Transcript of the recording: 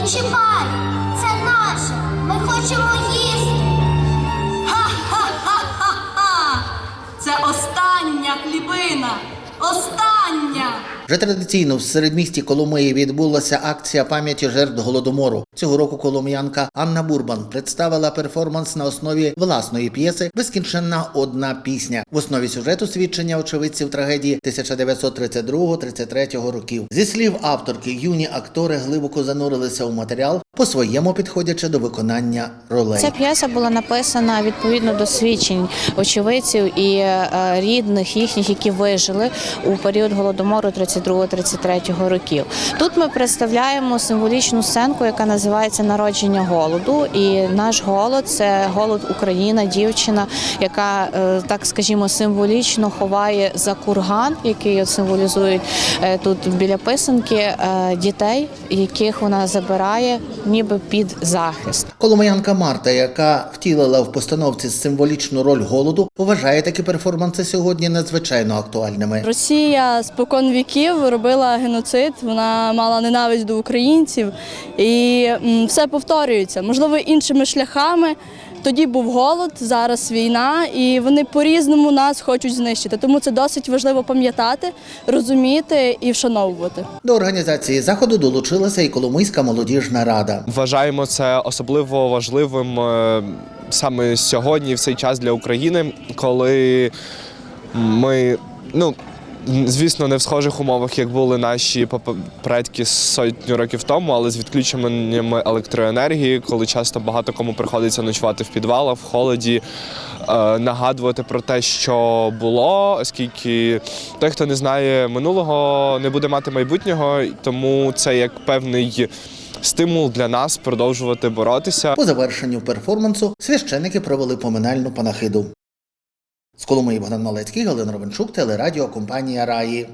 не чіпай, це наше, ми хочемо їсти. Ха-ха-ха-ха-ха! Це остання хлібина. Остання. Вже традиційно в середмісті Коломиї відбулася акція пам'яті жертв голодомору. Цього року колом'янка Анна Бурбан представила перформанс на основі власної п'єси Безкінченна одна пісня. В основі сюжету свідчення очевидців трагедії 1932-33 років. Зі слів авторки, юні актори глибоко занурилися у матеріал, по-своєму підходячи до виконання ролей. Ця п'єса була написана відповідно до свідчень очевидців і е, рідних їхніх, які вижили у період голодомору 32-33 років. Тут ми представляємо символічну сценку, яка називається Народження голоду. І наш голод це голод Україна, дівчина, яка е, так скажімо символічно ховає за курган, який символізують е, тут біля писанки дітей, яких вона забирає, ніби під захист. Коломиянка Марта, яка втілила в постановці символічну роль голоду, вважає такі перформанси сьогодні надзвичайно актуальними. Росія спокон віків робила геноцид, вона мала ненависть до українців, і все повторюється. Можливо, іншими шляхами. Тоді був голод, зараз війна, і вони по-різному нас хочуть знищити. Тому це досить важливо пам'ятати, розуміти і вшановувати. До організації заходу долучилася і Коломийська молодіжна рада. Вважаємо це особливо важливим е, саме сьогодні, в цей час для України, коли ми, ну. Звісно, не в схожих умовах, як були наші предки сотню років тому, але з відключеннями електроенергії, коли часто багато кому приходиться ночувати в підвалах, в холоді, е, нагадувати про те, що було, оскільки той, хто не знає минулого, не буде мати майбутнього, тому це як певний стимул для нас продовжувати боротися. По завершенню перформансу священники провели поминальну панахиду. З Коломиї Богдан Малецький, Галина Ровенчук, телерадіокомпанія Раї.